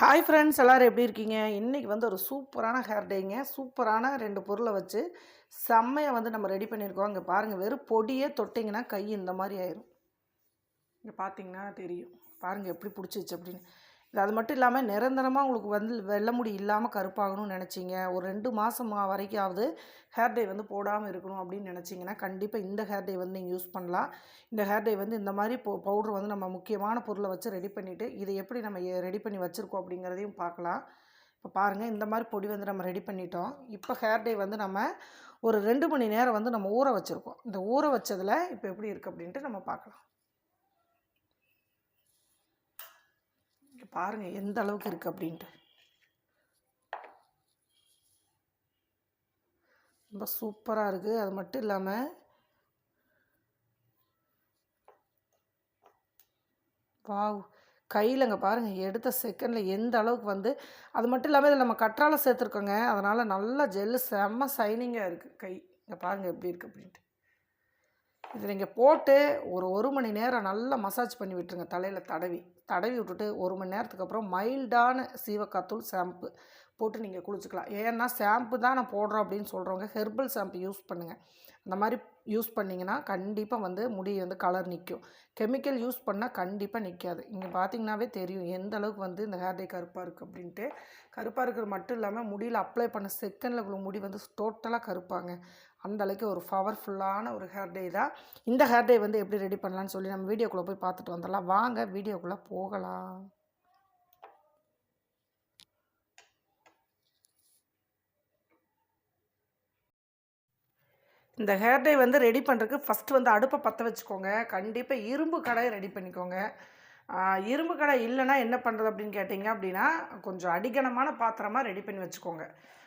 Hi friends எல்லோரும் எப்படி இருக்கீங்க? இன்றைக்கி வந்து ஒரு சூப்பரான ஹேர் டேங்க சூப்பரான ரெண்டு பொருளை வச்சு செம்மையாக வந்து நம்ம ரெடி பண்ணியிருக்கோம். இங்கே பாருங்கள் வெறும் பொடியே தொட்டிங்கன்னா கை இந்த மாதிரி ஆயிரும். இங்கே பார்த்தீங்கன்னா தெரியும். பாருங்கள் எப்படி பிடிச்சிச்சு அப்படின்னு. அது மட்டும் இல்லாமல் நிரந்தரமாக உங்களுக்கு வந்து வெள்ளை முடி இல்லாமல் கருப்பாகணும்னு நினச்சிங்க. ஒரு ரெண்டு மாதம் வரைக்காவது ஹேர் டே வந்து போடாமல் இருக்கணும் அப்படின்னு நினச்சிங்கன்னா கண்டிப்பாக இந்த ஹேர் டே வந்து நீங்கள் யூஸ் பண்ணலாம். இந்த ஹேர் டே வந்து இந்த மாதிரி போ பவுடர் வந்து நம்ம முக்கியமான பொருளை வச்சு ரெடி பண்ணிவிட்டு இதை எப்படி நம்ம ரெடி பண்ணி வச்சுருக்கோம் அப்படிங்கிறதையும் பார்க்கலாம். இப்போ பாருங்கள் இந்த மாதிரி பொடி வந்து நம்ம ரெடி பண்ணிட்டோம். இப்போ ஹேர் டே வந்து நம்ம ஒரு ரெண்டு மணி நேரம் வந்து நம்ம ஊற வச்சுருக்கோம். இந்த ஊற வச்சதில் இப்போ எப்படி இருக்குது அப்படின்ட்டு நம்ம பார்க்கலாம். பாருங்கள் பாருங்க எந்த அளவுக்கு இருக்குது அப்படின்ட்டு. ரொம்ப சூப்பராக இருக்குது அது மட்டும் இல்லாமல் வாவ் கையிலங்க பாருங்கள் எடுத்த செகண்டில் எந்த அளவுக்கு வந்து அது மட்டும் இல்லாமல் இதில் நம்ம கற்றால சேர்த்துருக்கோங்க. அதனால் நல்லா ஜெல்லு செம்ம சைனிங்காக இருக்குது கை. இங்கே பாருங்கள் எப்படி இருக்குது அப்படின்ட்டு. இது நீங்கள் போட்டு ஒரு ஒரு மணி நேரம் நல்லா மசாஜ் பண்ணி விட்டுருங்க தலையில் தடவி. தடவி விட்டுட்டு ஒரு மணி நேரத்துக்கு அப்புறம் மைல்டான சீவக்காத்தூள் ஷாம்பு போட்டு நீங்கள் குளிச்சுக்கலாம். ஏன்னா ஷாம்பு தான் நான் போடுறோம் அப்படின்னு சொல்கிறவங்க ஹெர்பல் ஷாம்பு யூஸ் பண்ணுங்கள் அந்த மாதிரி யூஸ் பண்ணிங்கன்னா கண்டிப்பாக வந்து முடி வந்து கலர் நிற்கும் கெமிக்கல் யூஸ் பண்ணால் கண்டிப்பாக நிற்காது இங்கே பார்த்தீங்கன்னாவே தெரியும் எந்த அளவுக்கு வந்து இந்த ஹேர் டே கருப்பாக இருக்குது அப்படின்ட்டு. கருப்பாக இருக்கிறது மட்டும் இல்லாமல் முடியில் அப்ளை பண்ண செகண்டில் முடி வந்து டோட்டலாக கருப்பாங்க. அந்த அளவுக்கு ஒரு பவர்ஃபுல்லான ஒரு ஹேர் டே தான். இந்த ஹேர் டே வந்து எப்படி ரெடி பண்ணலான்னு சொல்லி நம்ம வீடியோக்குள்ளே போய் பார்த்துட்டு வந்துடலாம். வாங்க வீடியோக்குள்ளே போகலாம். இந்த ஹேர் டை வந்து ரெடி பண்ணுறதுக்கு ஃபஸ்ட்டு வந்து அடுப்பை பற்ற வச்சுக்கோங்க. கண்டிப்பாக இரும்பு கடாயை ரெடி பண்ணிக்கோங்க. இரும்பு கடை இல்லைன்னா என்ன பண்ணுறது அப்படின்னு கேட்டிங்க அப்படின்னா கொஞ்சம் அடிகனமான பாத்திரமாக ரெடி பண்ணி வச்சுக்கோங்க.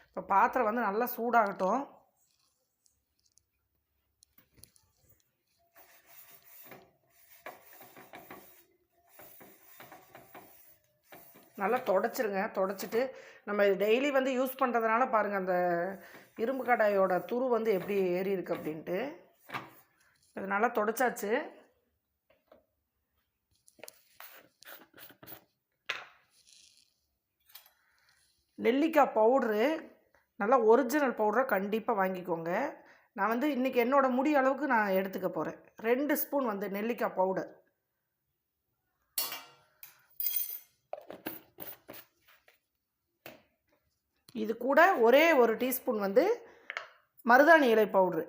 இப்போ பாத்திரம் வந்து நல்லா சூடாகட்டும். நல்லா தொடச்சிருங்க. தொடச்சிட்டு நம்ம டெய்லி வந்து யூஸ் பண்ணுறதுனால பாருங்கள் அந்த இரும்பு கடாயோட துரு வந்து எப்படி ஏறி இருக்கு அப்படின்ட்டு. இது நல்லா தொடச்சாச்சு. நெல்லிக்காய் பவுட்ரு நல்லா ஒரிஜினல் பவுடரை கண்டிப்பாக வாங்கிக்கோங்க. நான் வந்து இன்றைக்கி என்னோடய முடி அளவுக்கு நான் எடுத்துக்க போகிறேன் ரெண்டு ஸ்பூன் வந்து நெல்லிக்காய் பவுடர். இது கூட ஒரே ஒரு டீஸ்பூன் வந்து மருதாணி இலை பவுட்ரு.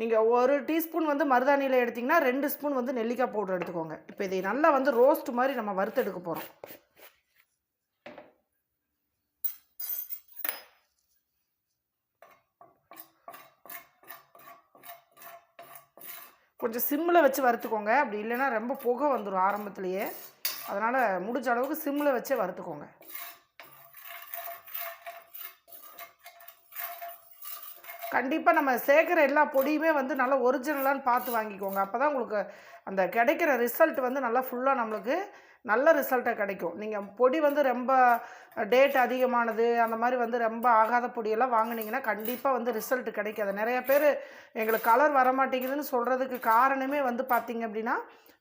நீங்கள் ஒரு டீஸ்பூன் வந்து மருதாணி இலை எடுத்திங்கன்னா ரெண்டு ஸ்பூன் வந்து நெல்லிக்காய் பவுடர் எடுத்துக்கோங்க. இப்போ இதை நல்லா வந்து ரோஸ்ட் மாதிரி நம்ம வறுத்தெடுக்க போகிறோம் கொஞ்சம் சிம்மில் வச்சு வறுத்துக்கோங்க. அப்படி இல்லைன்னா ரொம்ப புகை வந்துடும் ஆரம்பத்துலேயே. அதனால் முடிஞ்ச அளவுக்கு சிம்மில் வச்சே வறுத்துக்கோங்க. கண்டிப்பாக நம்ம சேர்க்குற எல்லா பொடியுமே வந்து நல்லா ஒரிஜினலான்னு பார்த்து வாங்கிக்கோங்க. அப்போ தான் உங்களுக்கு அந்த கிடைக்கிற ரிசல்ட் வந்து நல்லா ஃபுல்லாக நம்மளுக்கு நல்ல ரிசல்ட்டாக கிடைக்கும். நீங்கள் பொடி வந்து ரொம்ப டேட் அதிகமானது அந்த மாதிரி வந்து ரொம்ப ஆகாத பொடியெல்லாம் வாங்குனீங்கன்னா கண்டிப்பாக வந்து ரிசல்ட் கிடைக்காது. நிறைய பேர் எங்களுக்கு கலர் வர மாட்டேங்குதுன்னு சொல்கிறதுக்கு காரணமே வந்து பார்த்திங்க அப்படின்னா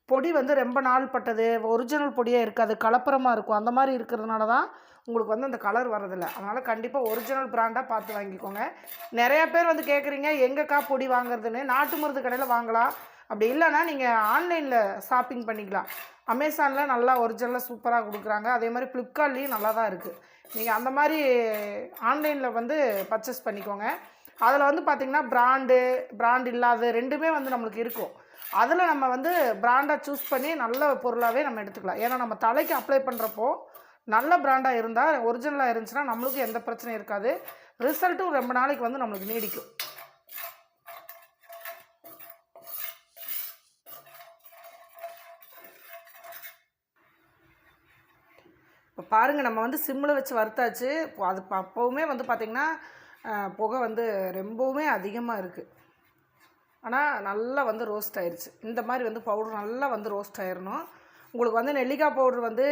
பொடி வந்து ரொம்ப நாள் பட்டது ஒரிஜினல் பொடியாக இருக்காது கலப்பரமாக இருக்கும். அந்த மாதிரி இருக்கிறதுனால தான் உங்களுக்கு வந்து அந்த கலர் வரதில்லை அதனால் கண்டிப்பாக ஒரிஜினல் ப்ராண்டாக பார்த்து வாங்கிக்கோங்க. நிறையா பேர் வந்து கேட்குறீங்க எங்கக்கா பொடி வாங்குறதுன்னு? நாட்டு மருந்து கடையில் வாங்கலாம் அப்படி இல்லைன்னா நீங்கள் ஆன்லைனில் ஷாப்பிங் பண்ணிக்கலாம். அமேசானில் நல்லா ஒரிஜினலாக சூப்பராக கொடுக்குறாங்க. அதே மாதிரி ஃப்ளிப்கார்ட்லேயும் நல்லா தான் இருக்குது நீங்கள் அந்த மாதிரி ஆன்லைனில் வந்து பர்ச்சேஸ் பண்ணிக்கோங்க. அதில் வந்து பார்த்திங்கன்னா பிராண்டு பிராண்ட் இல்லாத ரெண்டுமே வந்து நம்மளுக்கு இருக்கும். அதில் நம்ம வந்து பிராண்டாக சூஸ் பண்ணி நல்ல பொருளாகவே நம்ம எடுத்துக்கலாம். ஏன்னா நம்ம தலைக்கு அப்ளை பண்ணுறப்போ நல்ல பிராண்டாக இருந்தால் ஒரிஜினலாக இருந்துச்சுன்னா நம்மளுக்கும் எந்த பிரச்சனையும் இருக்காது. ரிசல்ட்டும் ரொம்ப நாளைக்கு வந்து நம்மளுக்கு நீடிக்கும். இப்போ பாருங்கள் நம்ம வந்து சிம்மில் வச்சு வறுத்தாச்சு. அது ப- அப்போவுமே வந்து பார்த்திங்கன்னா புகை வந்து ரொம்பவுமே அதிகமாக இருக்குது ஆனால் நல்லா வந்து ரோஸ்ட் ஆயிடுச்சு இந்த மாதிரி வந்து பவுடர் நல்லா வந்து ரோஸ்ட் ஆயிடணும் உங்களுக்கு வந்து நெல்லிக்காய் பவுடர் வந்து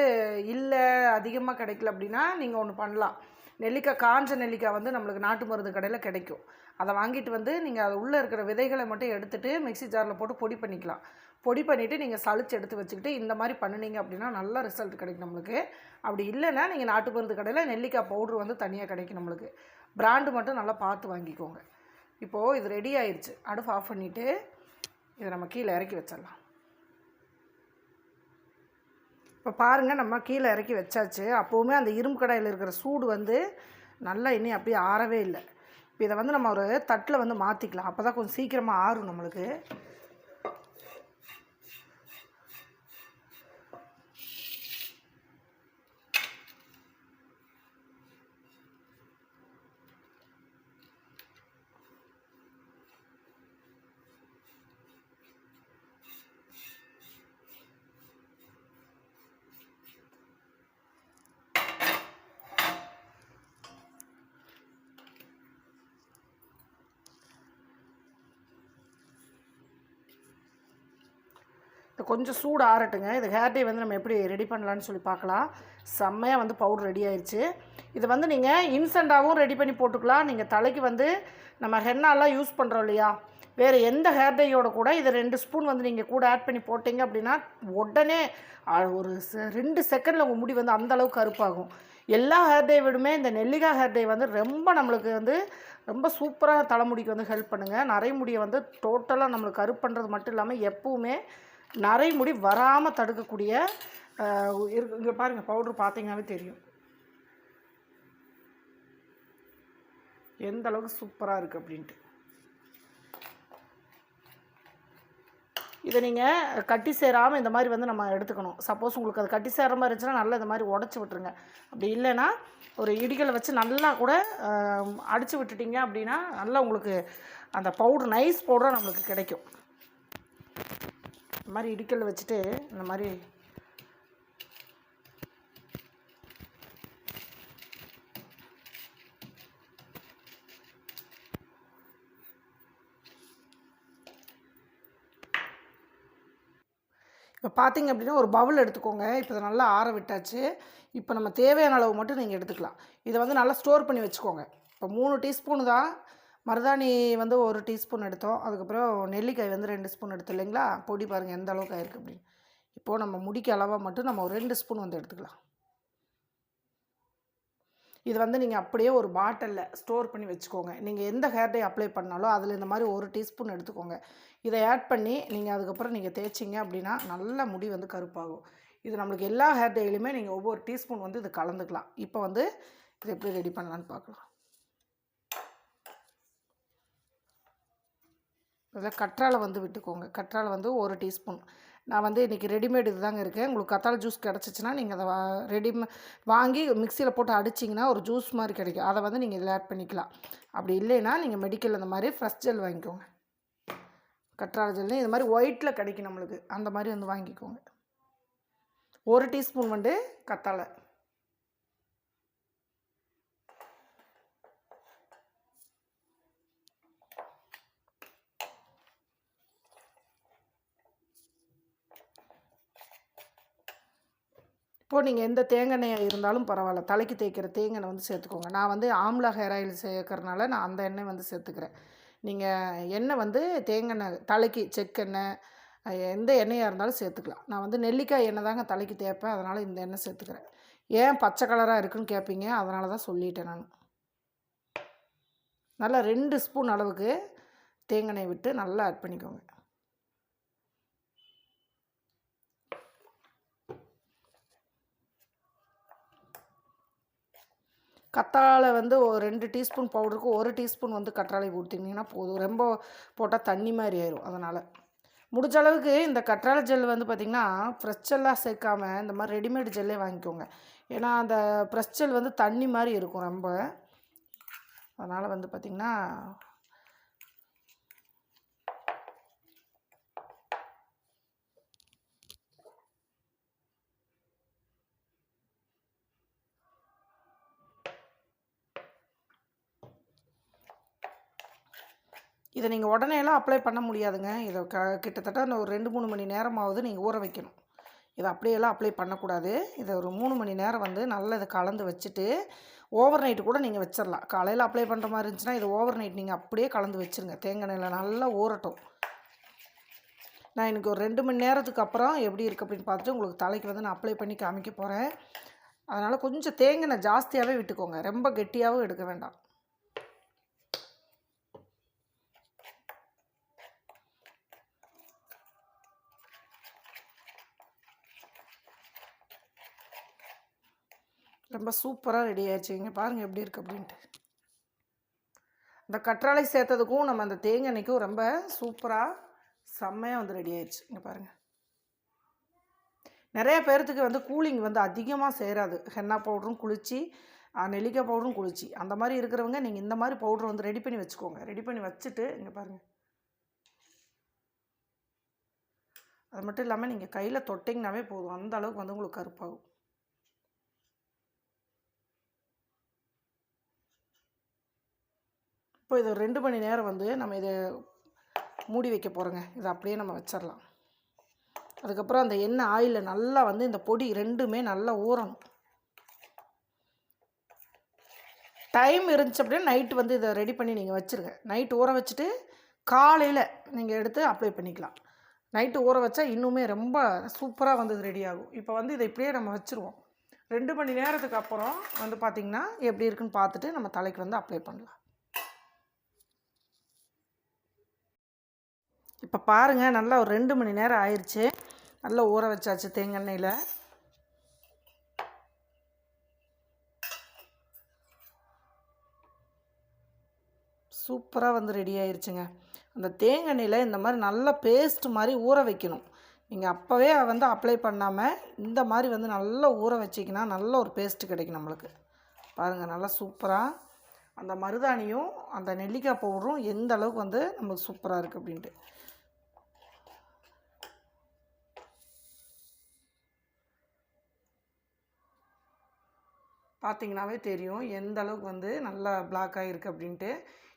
இல்லை அதிகமாக கிடைக்கல அப்படின்னா நீங்கள் ஒன்று பண்ணலாம். நெல்லிக்காய் காஞ்ச நெல்லிக்காய் வந்து நம்மளுக்கு நாட்டு மருந்து கடையில் கிடைக்கும். அதை வாங்கிட்டு வந்து நீங்கள் அது உள்ளே இருக்கிற விதைகளை மட்டும் எடுத்துகிட்டு மிக்ஸி ஜாரில் போட்டு பொடி பண்ணிக்கலாம். பொடி பண்ணிவிட்டு நீங்கள் சளிச்சு எடுத்து வச்சுக்கிட்டு இந்த மாதிரி பண்ணுனீங்க அப்படின்னா நல்ல ரிசல்ட் கிடைக்கும் நம்மளுக்கு. அப்படி இல்லைன்னா நீங்கள் நாட்டு மருந்து கடையில் நெல்லிக்காய் பவுட்ரு வந்து தனியாக கிடைக்கும் நம்மளுக்கு. பிராண்டு மட்டும் நல்லா பார்த்து வாங்கிக்கோங்க. இப்போது இது ரெடி ஆயிடுச்சு அடுப்பு ஆஃப் பண்ணிவிட்டு இதை நம்ம கீழே இறக்கி வச்சிடலாம். இப்போ பாருங்கள் நம்ம கீழே இறக்கி வச்சாச்சு. அப்போவுமே அந்த இரும்பு கடாயில் இருக்கிற சூடு வந்து நல்லா இனி அப்படியே ஆறவே இல்லை. இப்போ இதை வந்து நம்ம ஒரு தட்டில் வந்து மாற்றிக்கலாம் அப்போ தான் கொஞ்சம் சீக்கிரமாக ஆறும் நம்மளுக்கு. கொஞ்சம் சூடு ஆறட்டுங்க. இது ஹேர் டே வந்து நம்ம எப்படி ரெடி பண்ணலான்னு சொல்லி பார்க்கலாம். செம்மையாக வந்து பவுடர் ரெடி ஆயிடுச்சு இது வந்து நீங்கள் இன்ஸ்டண்ட்டாகவும் ரெடி பண்ணி போட்டுக்கலாம். நீங்கள் தலைக்கு வந்து நம்ம ஹென்னாலாம் யூஸ் பண்ணுறோம் இல்லையா? வேறு எந்த ஹேர் டேயோட கூட இதை ரெண்டு ஸ்பூன் வந்து நீங்கள் கூட ஆட் பண்ணி போட்டிங்க அப்படின்னா உடனே ஒரு செ- ரெண்டு செகண்டில் உங்கள் முடி வந்து அந்தளவுக்கு கருப்பாகும். எல்லா ஹேர் டே விடுமே இந்த நெல்லிக்காய் ஹேர் டே வந்து ரொம்ப நம்மளுக்கு வந்து ரொம்ப சூப்பராக தலைமுடிக்கு வந்து ஹெல்ப் பண்ணுங்கள் நிறைய முடியை வந்து டோட்டலாக நம்மளுக்கு கருப்பு பண்ணுறது மட்டும் இல்லாமல் எப்போவுமே நரைமுடி வராமல் தடுக்கக்கூடிய இருக்கு இங்கே பாருங்கள் பவுட்ரு பார்த்தீங்கன்னாவே தெரியும். எந்த அளவுக்கு சூப்பராக இருக்குது அப்படின்ட்டு. இதை நீங்கள் கட்டி சேராமல் இந்த மாதிரி வந்து நம்ம எடுத்துக்கணும். சப்போஸ் உங்களுக்கு அது கட்டி சேர மாதிரி இருந்துச்சுன்னா நல்லா இந்த மாதிரி உடச்சி விட்டுருங்க. அப்படி இல்லைன்னா ஒரு இடிகளை வச்சு நல்லா கூட அடித்து விட்டுட்டீங்க அப்படின்னா நல்லா உங்களுக்கு அந்த பவுடர் நைஸ் பவுடராக நம்மளுக்கு கிடைக்கும். இந்த மாதிரி இடிக்கல் வச்சுட்டு இந்த மாதிரி இப்போ பார்த்தீங்க அப்படின்னா ஒரு பவுல் எடுத்துக்கோங்க. இப்போ இதை நல்லா ஆற விட்டாச்சு. இப்போ நம்ம தேவையான அளவு மட்டும் நீங்கள் எடுத்துக்கலாம். இதை வந்து நல்லா ஸ்டோர் பண்ணி வச்சுக்கோங்க. இப்போ மூணு டீஸ்பூன் தான் மருதாணி வந்து ஒரு டீஸ்பூன் எடுத்தோம். அதுக்கப்புறம் நெல்லிக்காய் வந்து ரெண்டு ஸ்பூன் எடுத்தோம் இல்லைங்களா? பொடி பாருங்கள் எந்த அளவுக்கு ஆயிருக்கு அப்படின்னு. இப்போது நம்ம முடிக்க அளவாக மட்டும் நம்ம ஒரு ரெண்டு ஸ்பூன் வந்து எடுத்துக்கலாம். இது வந்து நீங்கள் அப்படியே ஒரு பாட்டிலில் ஸ்டோர் பண்ணி வச்சுக்கோங்க. நீங்கள் எந்த ஹேர் டே அப்ளை பண்ணாலும் அதில் இந்த மாதிரி ஒரு டீஸ்பூன் எடுத்துக்கோங்க. இதை ஆட் பண்ணி நீங்கள் அதுக்கப்புறம் நீங்கள் தேய்ச்சிங்க அப்படின்னா நல்ல முடி வந்து கருப்பாகும். இது நம்மளுக்கு எல்லா ஹேர் டேலையுமே நீங்கள் ஒவ்வொரு டீஸ்பூன் வந்து இது கலந்துக்கலாம். இப்போ வந்து இது எப்படி ரெடி பண்ணலான்னு பார்க்கலாம். இதில் கற்றாழை வந்து விட்டுக்கோங்க. கற்றாழை வந்து ஒரு டீஸ்பூன். நான் வந்து இன்றைக்கி ரெடிமேட் இதுதாங்க இருக்கேன். உங்களுக்கு கத்தாழை ஜூஸ் கிடச்சிச்சின்னா நீங்கள் அதை வா ரெடி வாங்கி மிக்சியில் போட்டு அடிச்சிங்கன்னா ஒரு ஜூஸ் மாதிரி கிடைக்கும். அதை வந்து நீங்கள் இதில் ஆட் பண்ணிக்கலாம். அப்படி இல்லைன்னா நீங்கள் மெடிக்கல் அந்த மாதிரி ஃப்ரெஷ் ஜெல் வாங்கிக்கோங்க. கற்றாழை ஜெல்னு இது மாதிரி ஒயிட்டில் கிடைக்கும் நம்மளுக்கு. அந்த மாதிரி வந்து வாங்கிக்கோங்க. ஒரு டீஸ்பூன் வந்து கத்தாழை. இப்போது நீங்கள் எந்த தேங்காய் இருந்தாலும் பரவாயில்ல. தலைக்கு தேய்க்கிற தேங்காய் வந்து சேர்த்துக்கோங்க. நான் வந்து ஆம்லா ஹேர் ஆயில் சேர்க்கறனால நான் அந்த எண்ணெய் வந்து சேர்த்துக்கிறேன். நீங்கள் எண்ணெய் வந்து தேங்காய் தலைக்கு செக்கெண்ணெய் எந்த எண்ணெயாக இருந்தாலும் சேர்த்துக்கலாம். நான் வந்து நெல்லிக்காய் எண்ணெய் தாங்க தலைக்கு தேய்ப்பேன். அதனால் இந்த எண்ணெய் சேர்த்துக்கிறேன். ஏன் பச்சை கலராக இருக்குன்னு கேட்பீங்க அதனால தான் சொல்லிட்டேன் நான். நல்லா ரெண்டு ஸ்பூன் அளவுக்கு தேங்காய் விட்டு நல்லா ஆட் பண்ணிக்கோங்க. கத்தாழை வந்து ஒரு ரெண்டு டீஸ்பூன் பவுடருக்கு ஒரு டீஸ்பூன் வந்து கற்றாழை ஊற்றினீங்கன்னா போதும். ரொம்ப போட்டால் தண்ணி மாதிரி ஆயிரும் அதனால். முடிஞ்ச அளவுக்கு இந்த கற்றாழை ஜெல் வந்து பார்த்திங்கன்னா ஃப்ரெஷ் ஜெல்லாக சேர்க்காம இந்த மாதிரி ரெடிமேட் ஜெல்லே வாங்கிக்கோங்க. ஏன்னா அந்த ஃப்ரெஷ் ஜெல் வந்து தண்ணி மாதிரி இருக்கும் ரொம்ப. அதனால் வந்து பார்த்திங்கன்னா இதை நீங்கள் உடனேலாம் அப்ளை பண்ண முடியாதுங்க. இதை க கிட்டத்தட்ட ஒரு ரெண்டு மூணு மணி நேரமாவது நீங்கள் ஊற வைக்கணும். இதை அப்படியெல்லாம் அப்ளை பண்ணக்கூடாது. இதை ஒரு மூணு மணி நேரம் வந்து நல்லா இதை கலந்து வச்சுட்டு ஓவர் நைட்டு கூட நீங்கள் வச்சிடலாம் காலையில் அப்ளை பண்ணுற மாதிரி இருந்துச்சுன்னா இது ஓவர் நைட் நீங்கள் அப்படியே கலந்து வச்சுருங்க. தேங்காய் நெல்லை நல்லா ஊறட்டும். நான் எனக்கு ஒரு ரெண்டு மணி நேரத்துக்கு அப்புறம் எப்படி இருக்குது அப்படின்னு பார்த்துட்டு உங்களுக்கு தலைக்கு வந்து நான் அப்ளை பண்ணி காமிக்க போகிறேன் அதனால் கொஞ்சம் தேங்காய் ஜாஸ்தியாகவே விட்டுக்கோங்க. ரொம்ப கெட்டியாகவும் எடுக்க வேண்டாம். ரொம்ப சூப்பராக ரெடி ஆயிடுச்சு இங்கே பாருங்கள் எப்படி இருக்குது அப்படின்ட்டு. இந்த கற்றாழை சேர்த்ததுக்கும் நம்ம அந்த தேங்காய் எண்ணெய்க்கும் ரொம்ப சூப்பராக செம்மையாக வந்து ரெடி ஆயிடுச்சு இங்கே பாருங்கள் நிறைய பேர்த்துக்கு வந்து கூலிங் வந்து அதிகமாக சேராது. ஹென்னா பவுடரும் குளிச்சு நெல்லிக்காய் பவுடரும் குளிச்சு. அந்த மாதிரி இருக்கிறவங்க நீங்கள் இந்த மாதிரி பவுடர் வந்து ரெடி பண்ணி வச்சுக்கோங்க. ரெடி பண்ணி வச்சுட்டு இங்கே பாருங்கள் அது மட்டும் இல்லாமல் நீங்கள் கையில் தொட்டிங்கனாவே போதும். அந்த அளவுக்கு வந்து உங்களுக்கு கருப்பாகும். இப்போ இது ரெண்டு மணி நேரம் வந்து நம்ம இதை மூடி வைக்க போகிறோங்க இதை அப்படியே நம்ம வச்சிடலாம். அதுக்கப்புறம் அந்த எண்ணெய் ஆயிலில் நல்லா வந்து இந்த பொடி ரெண்டுமே நல்லா ஊறணும். டைம் இருந்துச்சு அப்படின்னா நைட்டு வந்து இதை ரெடி பண்ணி நீங்கள் வச்சுருங்க. நைட்டு ஊற வச்சுட்டு காலையில் நீங்கள் எடுத்து அப்ளை பண்ணிக்கலாம். நைட்டு ஊற வச்சா இன்னுமே ரொம்ப சூப்பராக வந்து இது ரெடி ஆகும். இப்போ வந்து இதை இப்படியே நம்ம வச்சுருவோம். ரெண்டு மணி நேரத்துக்கு அப்புறம் வந்து பார்த்திங்கன்னா எப்படி இருக்குன்னு பார்த்துட்டு நம்ம தலைக்கு வந்து அப்ளை பண்ணலாம். இப்போ பாருங்கள் நல்லா ஒரு ரெண்டு மணி நேரம் ஆயிடுச்சு நல்லா ஊற வச்சாச்சு தேங்காய் சூப்பராக வந்து ரெடி ஆயிடுச்சுங்க அந்த தேங்காய் எண்ணெயில் இந்த மாதிரி நல்லா பேஸ்ட் மாதிரி ஊற வைக்கணும். நீங்கள் அப்போவே வந்து அப்ளை பண்ணாமல் இந்த மாதிரி வந்து நல்லா ஊற வச்சிங்கன்னா நல்ல ஒரு பேஸ்ட் கிடைக்கும் நம்மளுக்கு. பாருங்கள் நல்லா சூப்பராக அந்த மருதாணியும் அந்த நெல்லிக்காய் பவுடரும் எந்த அளவுக்கு வந்து நமக்கு சூப்பராக இருக்குது அப்படின்ட்டு. பார்த்தீங்கன்னாவே தெரியும். எந்த அளவுக்கு வந்து நல்லா பிளாக்காக இருக்குது அப்படின்ட்டு.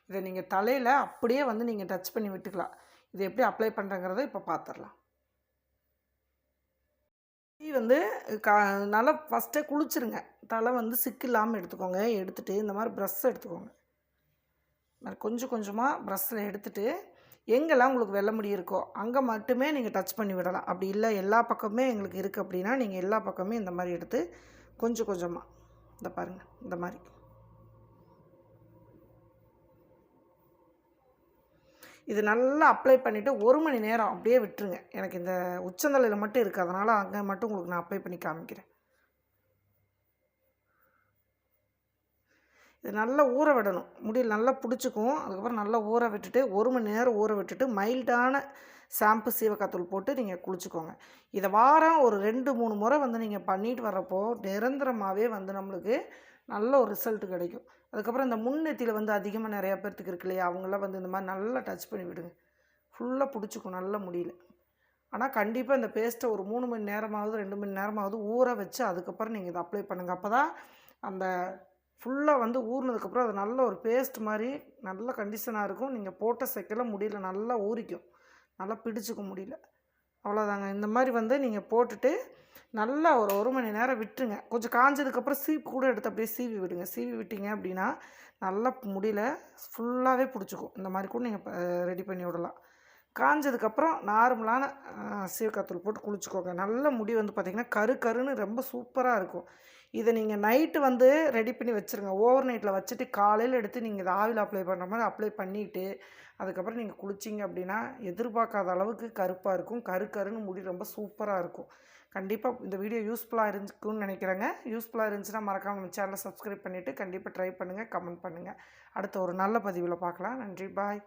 இதை நீங்கள் தலையில் அப்படியே வந்து நீங்கள் டச் பண்ணி விட்டுக்கலாம். இது எப்படி அப்ளை பண்ணுறங்கிறத இப்போ பார்த்துடலாம் டீ வந்து கா நல்லா ஃபஸ்ட்டே குளிச்சிருங்க. தலை வந்து சிக்கு இல்லாமல் எடுத்துக்கோங்க. எடுத்துகிட்டு இந்த மாதிரி ப்ரஷ் எடுத்துக்கோங்க. கொஞ்சம் கொஞ்சமாக ப்ரஷ்ஷில் எடுத்துகிட்டு எங்கெல்லாம் உங்களுக்கு வெள்ள முடி இருக்கோ அங்கே மட்டுமே நீங்கள் டச் பண்ணி விடலாம். அப்படி இல்லை எல்லா பக்கமே எங்களுக்கு இருக்குது அப்படின்னா நீங்கள் எல்லா பக்கமே இந்த மாதிரி எடுத்து கொஞ்சம் கொஞ்சமாக இந்த பாருங்கள் இந்த மாதிரி. இது நல்லா அப்ளை பண்ணிவிட்டு ஒரு மணி நேரம் அப்படியே விட்டுருங்க. எனக்கு இந்த உச்சந்தலையில் மட்டும் இருக்குது அதனால் அங்கே மட்டும் உங்களுக்கு நான் அப்ளை பண்ணி காமிக்கிறேன். இது நல்லா ஊற விடணும். முடியல் நல்லா பிடிச்சிக்கும் அதுக்கப்புறம் நல்லா ஊற விட்டுட்டு ஒரு மணி நேரம் ஊற விட்டுட்டு மைல்டான ஷாம்பு சீவக்காத்தூள் போட்டு நீங்கள் குளிச்சுக்கோங்க. இதை வாரம் ஒரு ரெண்டு மூணு முறை வந்து நீங்கள் பண்ணிட்டு வரப்போ நிரந்தரமாகவே வந்து நம்மளுக்கு நல்ல ஒரு ரிசல்ட் கிடைக்கும். அதுக்கப்புறம் இந்த முன்னெத்தியில் வந்து அதிகமாக நிறையா பேர்த்துக்கு இருக்கு இல்லையா? அவங்களாம் வந்து இந்த மாதிரி நல்லா டச் பண்ணி விடுங்க. ஃபுல்லாக பிடிச்சிக்கும் நல்ல முடியல. ஆனால் கண்டிப்பாக இந்த பேஸ்ட்டை ஒரு மூணு மணி நேரமாவது ரெண்டு மணி நேரமாவது ஊற வச்சு அதுக்கப்புறம் நீங்கள் இதை அப்ளை பண்ணுங்கள் அப்போ தான் அந்த ஃபுல்லாக வந்து ஊறினதுக்கப்புறம் அது நல்ல ஒரு பேஸ்ட் மாதிரி நல்ல கண்டிஷனாக இருக்கும். நீங்கள் போட்ட செக்கில் முடியல நல்லா ஊறிக்கும். நல்லா பிடிச்சிக்க முடியல. அவ்வளோதாங்க இந்த மாதிரி வந்து நீங்கள் போட்டுட்டு நல்லா ஒரு ஒரு மணி நேரம் விட்டுருங்க. கொஞ்சம் காஞ்சதுக்கப்புறம் சீப்பு கூட எடுத்து அப்படியே சீவி விடுங்க. சீவி விட்டீங்க அப்படின்னா நல்லா முடியல ஃபுல்லாகவே பிடிச்சிக்கும். இந்த மாதிரி கூட நீங்கள் ரெடி பண்ணி விடலாம். காஞ்சதுக்கப்புறம் நார்மலான சீவக்காத்தூள் போட்டு குளிச்சுக்கோங்க. நல்ல முடி வந்து பார்த்திங்கன்னா கரு கருன்னு ரொம்ப சூப்பராக இருக்கும். இதை நீங்கள் நைட்டு வந்து ரெடி பண்ணி வச்சுருங்க. ஓவர் நைட்டில் வச்சுட்டு காலையில் எடுத்து நீங்கள் இதை ஆவில் அப்ளை பண்ணுற மாதிரி அப்ளை பண்ணிவிட்டு அதுக்கப்புறம் நீங்கள் குளிச்சிங்க அப்படின்னா எதிர்பார்க்காத அளவுக்கு கருப்பாக இருக்கும். கரு கருன்னு முடி ரொம்ப சூப்பராக இருக்கும். கண்டிப்பாக இந்த வீடியோ யூஸ்ஃபுல்லாக இருந்துக்குன்னு நினைக்கிறேங்க. யூஸ்ஃபுல்லாக இருந்துச்சுன்னா மறக்காமல் நம்ம சேனலை சப்ஸ்கிரைப் பண்ணிவிட்டு கண்டிப்பாக ட்ரை பண்ணுங்கள் கமெண்ட் பண்ணுங்கள் அடுத்த ஒரு நல்ல பதிவில் பார்க்கலாம். நன்றி பாய்